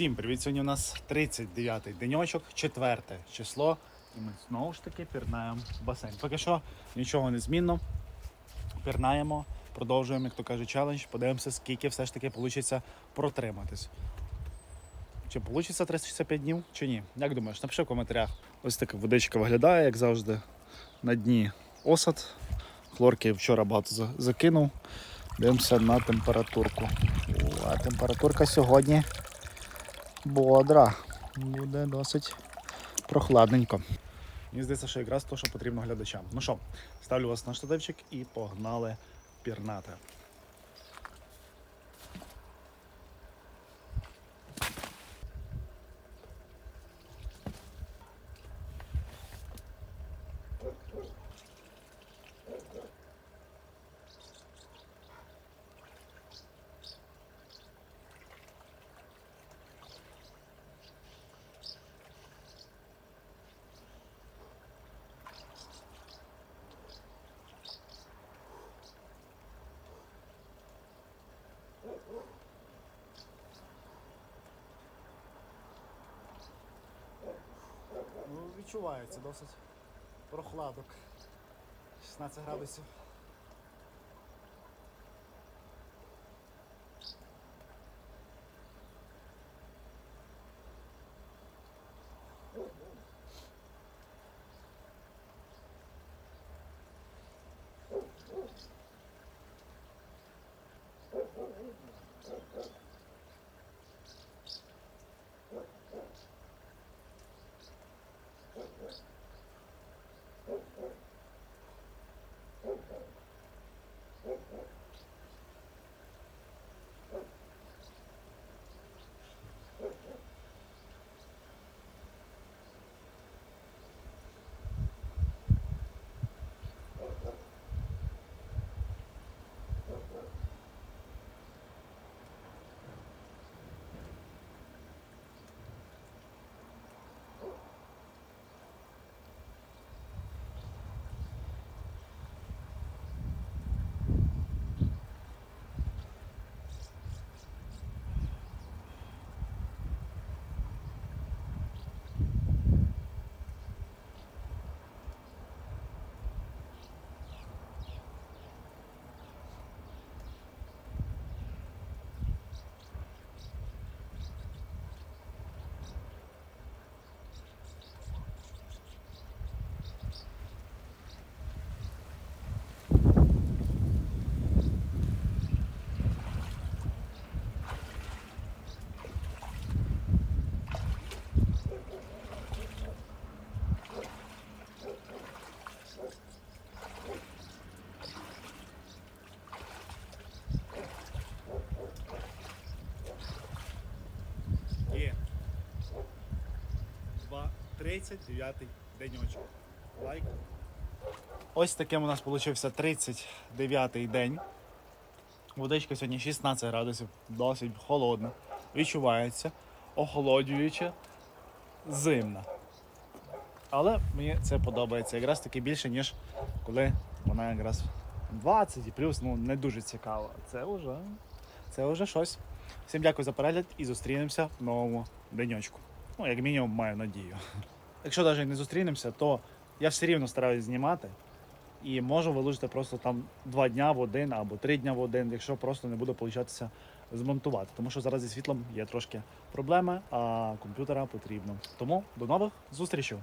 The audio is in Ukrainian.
Всім привіт! Сьогодні у нас 39-й деньочок, четверте число. І ми знову ж таки пірнаємо в басейн. Поки що нічого не змінно. Пірнаємо, продовжуємо, як то каже, челендж. Подивимося, скільки все ж таки вийде протриматись. Чи вийде 365 днів, чи ні? Як думаєш? Напиши в коментарях. Ось така водичка виглядає, як завжди, на дні осад. Хлорки вчора багато закинув. Дивимося на температурку. А температурка сьогодні бодра. Буде досить прохладненько. Мені здається, що якраз те, що потрібно глядачам. Ну що, ставлю вас на штативчик і погнали пірнати. Ну, відчувається досить прохладок. 16 градусів. Є. 39 деньочок. Лайк. Ось таким у нас вийшов 39-й день. Водичка сьогодні 16 градусів, досить холодна. Відчувається, охолоджуюча, зимна. Але мені це подобається якраз таки більше, ніж коли вона якраз 20 і плюс, ну не дуже цікаво. Це вже, це вже щось. Всім дякую за перегляд і зустрінемося в новому денечку. Ну, як мінімум, маю надію. Якщо навіть не зустрінемося, то я все рівно стараюсь знімати. І можу вилучити просто там два дня в один або три дня в один, якщо просто не буде получатися змонтувати. Тому що зараз зі світлом є трошки проблеми, а комп'ютера потрібно. Тому до нових зустрічей!